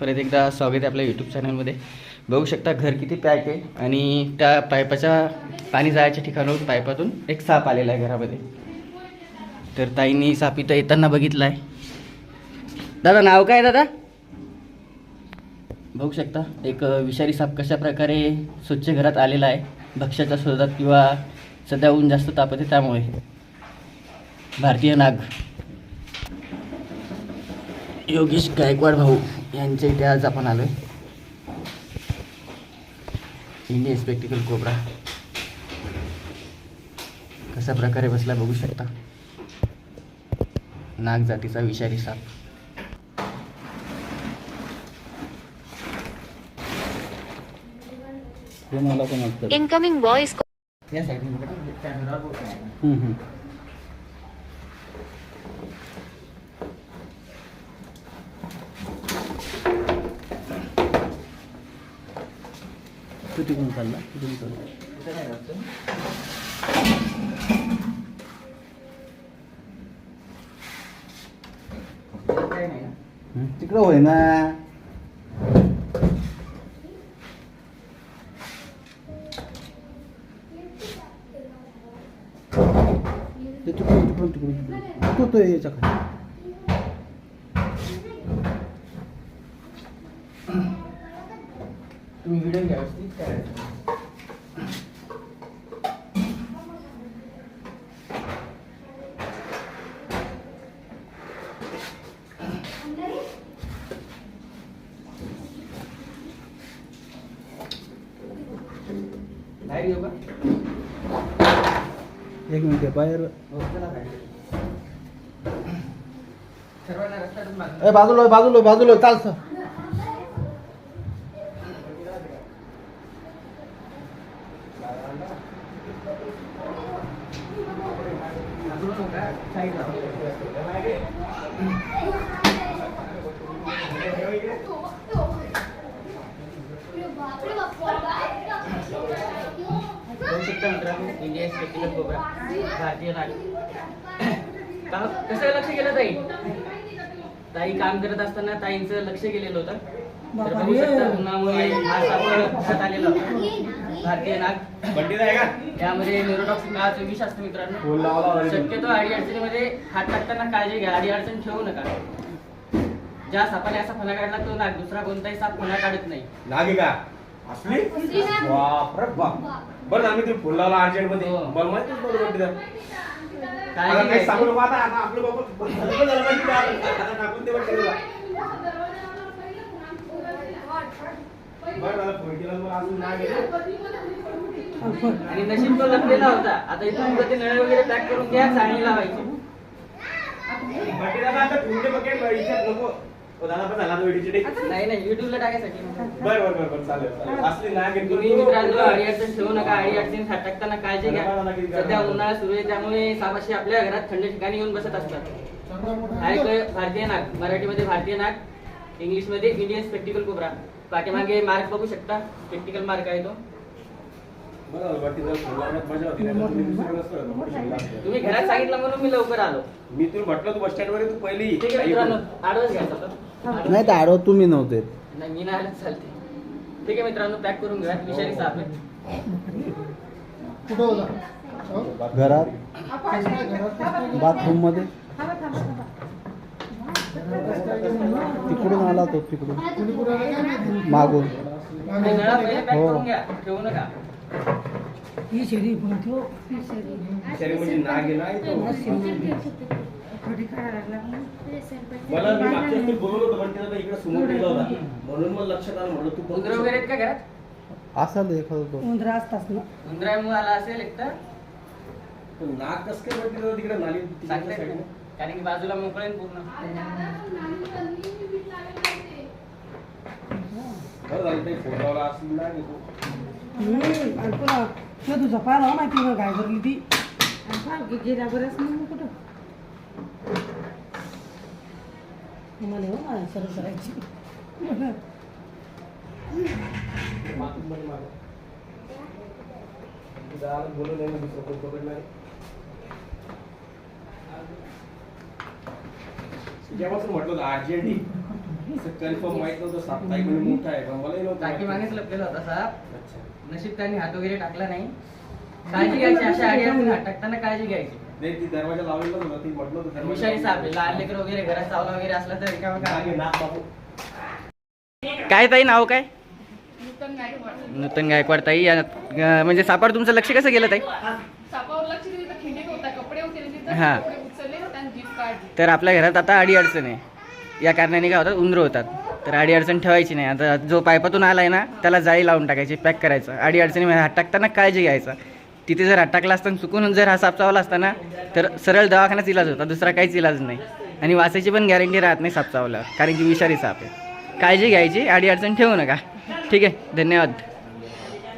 परत एकदा स्वागत आहे आपल्या यूट्यूब चॅनलमध्ये बघू शकता घर किती पॅक आहे आणि त्या पाईपाच्या पाणी जायच्या ठिकाणावरून पाईपातून एक साप आलेला आहे घरामध्ये. तर ताईंनी साप इथं येताना बघितला आहे दादा नाव काय दादा? बघू शकता एक विषारी साप कशा प्रकारे स्वच्छ घरात आलेला आहे भक्ष्याच्या शोधात किंवा सध्या ऊन जास्त तापत आहे त्यामुळे. भारतीय नाग. योगेश गायकवाड भाऊ यांच्या इथे आज आपण आलोय. इंडियन स्पेक्टिकल कोबरा कशा प्रकारे बसला बघू शकता. नाग जातीचा विषारी साप. Incoming voice call. या साईडने बघा ना, कॅमेरावर बोट आहे. हम्म, हम्म. तू तिकडून चालला तिकडून चालला इथं नाही राहत तो. इथं काही नाही ना. हम्म, तिकडं होय ना ते तिकडून तिकडून तिकडून एक मिनिट आहे, बाहेर हो, चला बाहेर. सर्वांना रस्त्यातून बाजूला. ए बाजूला होय, बाजूला होय, बाजूला होय, चालतं बाजूला नका, साईडला. बघू शकता इंडियन स्पेक्टिकल कोबरा भारतीय नाग का कसं लक्ष केलं ताई? ताई काम करत असताना ताईंचं लक्ष गेलेलं होतं. तर बघू शकता उन्हामुळे हा साप घरात आलेला होता. भारतीय नाग. यामध्ये न्यूरोटॉक्सिक नावाचं विष असतं मित्रांनो. शक्यतो अडी अडचणीमध्ये हात टाकताना काळजी घ्या. अडी अडचण ठेवू नका. ज्या सापाने असा फणा काढला तो नाग दुसरा कोणताही साप फणा काढत नाही. नागे का? असली बाप रे बाप बरं आम्ही ते फुल लावला अर्जंटमध्ये हो. मला माहितीच बरोबर तिथं आता काही सांगू. नको आता आता आपलं बाबा झालं झालं पाहिजे ते आता. आता टाकून. बरं झालं फोन केला मला अजून. आणि नशीब तो लपलेला होता आता इथून ते नळे वगैरे पॅक करून घ्या चाळणी लावायची बट्टी दादा आता तुमचे बघे इच्छा नको दादा पण झाला तो व्हिडिओ चे नाही नाही युट्यूबला टाकायसाठी. बरं बरं बरं बरं चालेल चालेल. असली नाग येतो. तुम्ही मित्रांनो अडी अडचण ठेवू नका अडी अडचण हात टाकताना काळजी घ्या. सध्या उन्हाळा सुरू आहे त्यामुळे सापाशी आपल्या घरात थंड ठिकाणी येऊन बसत असतात. हा एक भारतीय नाग मराठीमध्ये भारतीय नाग इंग्लिशमध्ये इंडियन स्पेक्टिकल कोबरा पाठीमागे मार्क बघू शकता स्पेक्टिकल मार्क आहे तो. तुम्ही घरात सांगितलं म्हणून मी लवकर आलो. मी तुला म्हटलं तू बस स्टँड वर तू पहिली. आडवच घ्यायचा. नाही तर आडव तुम्ही नव्हते. नाही मी नाही आलं चालते. ठीक आहे मित्रांनो पॅक करून घ्या विषारी साप आहे. घरात? बाथरूममध्ये तिकडून आला तो तिकडून. मागून. ते नळा पहिले पॅक हो. करून घ्या. ठेवू नका. शरीर म्हणजे नाग आहे ना इथं. मला मी मागच्या वेळेस मी बोलवलं होतं पण त्याला इकडे समोर गेला होता. म्हणून मला लक्षात आलं म्हटलं तू उंदरं वगैरे आहेत का घरात? असाल एखादा तो. उंदरा असतात ना. उंदरामुळे आला असेल एक तर. पण नाग कसं काय बघितलं तिकडे? नाली तिकडच्या? कारण की बाजूला मोकळे पूर्ण. बरं झालं ते फोन लावला असं नाग येतो हम्म, आणि पुन्हा तो तुझा पाहिला माहिती मग काय ती? आणि पाहा की गेल्या बरंच नाही मग कुठं? मला हो मला सरळ करायची? जेव्हापासून म्हटलं होतं अर्जंट कन्फर्म माहीत नव्हतं सात तारीख म्हणजे मोठा आहे पण मलाही नव्हतं टाकी माहिती. मागेच लपलेला होता साप अच्छा नशीब त्यांनी हात वगैरे टाकला नाही काळजी घ्यायची अशा हात टाकताना काळजी घ्यायची नाही ती दरवाजा लावलेला होता ती म्हटलं होतं दरवाजा विषारी साप आहे. लावलेला. लहान लेकर वगैरे घरात चावला वगैरे असला तर रिकामा. काय ताई नाव काय? नूतन गायकवाड. ताई या- अं, म्हणजे सापावर तुमचं लक्ष कसं गेलं ताई? सापावर लक्ष दिलं तर खिंडीत होता कपडे होते ना तिथं हा. कपडे उचलले आणि जीप काढली. तर आपल्या घरात आता अडी अडचण आहे. या कारणाने काय होतात उंदरं होतात. तर अडी अडचण ठेवायची नाही. आता जो पायपातून आलाय ना त्याला जाळी लावून टाकायची पॅक करायचं. अडी अडचणीमध्ये हात टाकताना काळजी घ्यायचा. तिथे जर अटकला असताना चुकून जर हा साप चावला असता ना तर सरळ दवाखान्याच इलाज होता दुसरा काहीच इलाज नाही. आणि वाचायची पण गॅरंटी राहत नाही साप चावल्यावर कारण की विषारी साप आहे. काळजी घ्यायची अडी अडचण ठेवू नका. ठीक आहे धन्यवाद.